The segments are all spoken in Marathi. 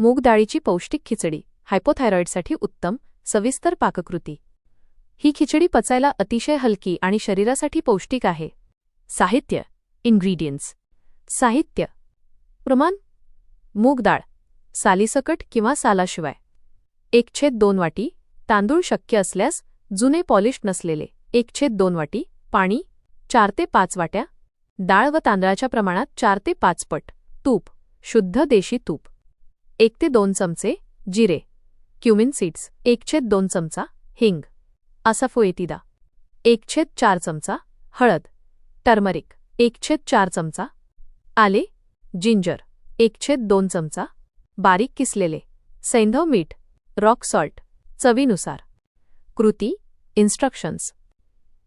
मूग डाळीची पौष्टिक खिचडी हायपोथायरॉईडसाठी उत्तम सविस्तर पाककृती. ही खिचडी पचायला अतिशय हलकी आणि शरीरासाठी पौष्टिक आहे. साहित्य. इन्ग्रेडियंट्स साहित्य. प्रमाण. मूग डाळ. सालीसकट किंवा सालाशिवाय. एक छेद दोन वाटी. तांदूळ शक्य असल्यास जुने पॉलिश नसलेले. एक छेद दोन वाटी. पाणी. चार ते पाच वाट्या. डाळ व तांदळाच्या प्रमाणात चार ते पाच पट. तूप. शुद्ध देशी तूप. एक ते दोन चमचे जिरे क्युमिन सीड्स एक छेद दोन चमचा हिंग असाफोएतिदा एक छेद चार चमचा हळद टर्मरिक एक छेद चार चमचा आले जिंजर एक छेद दोन चमचा बारीक किसलेले सैंधव मीठ रॉक सॉल्ट चवीनुसार. कृती इन्स्ट्रक्शन्स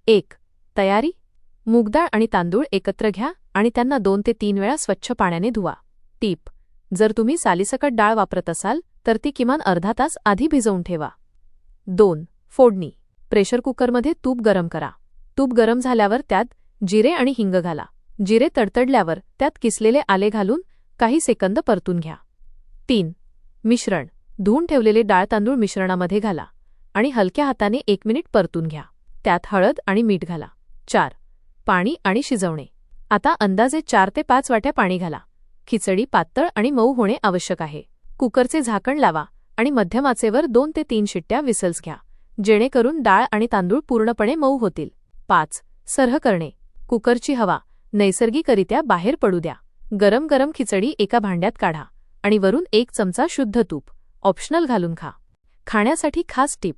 एक तयारी मूगडाळ आणि तांदूळ एकत्र घ्या आणि त्यांना दोन ते तीन वेळा स्वच्छ पाण्याने धुवा. टीप जर तुम्ही सालीसकट डाळ वापरत असाल तर ती किमान अर्धा तास आधी भिजवून ठेवा. दोन फोडणी. प्रेशर कुकरमध्ये तूप गरम करा. तूप गरम झाल्यावर त्यात जिरे आणि हिंग घाला. जिरे तडतडल्यावर त्यात किसलेले आले घालून काही सेकंद परतून घ्या. तीन मिश्रण. धुवून ठेवलेले डाळ तांदूळ मिश्रणामध्ये घाला आणि हलक्या हाताने एक मिनिट परतून घ्या. त्यात हळद आणि मीठ घाला. चार पाणी आणि शिजवणे. आता अंदाजे चार ते पाच वाट्या पाणी घाला. खिचडी पातळ आणि मऊ होणे आवश्यक आहे. कुकरचे झाकण लावा आणि मध्यमाचेवर दोन ते तीन शिट्ट्या विसल्स घ्या जेणेकरून डाळ आणि तांदूळ पूर्णपणे मऊ होतील. पाच. सरह करणे. कुकरची हवा नैसर्गिकरित्या बाहेर पडू द्या. गरम गरम खिचडी एका भांड्यात काढा आणि वरून एक चमचा शुद्ध तूप. ऑप्शनल घालून खा. खाण्यासाठी खास टीप.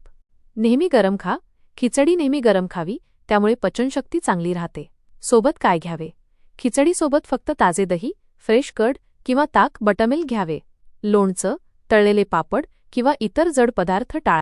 नेहमी गरम खा. खिचडी नेहमी गरम खावी त्यामुळे पचनशक्ती चांगली राहते. सोबत काय घ्यावे? खिचडीसोबत फक्त ताजे दही फ्रेश कर्ड किंवा ताक बटमिल्क घ्यावे. लोणचं तळलेले पापड किंवा इतर जड पदार्थ टाळा.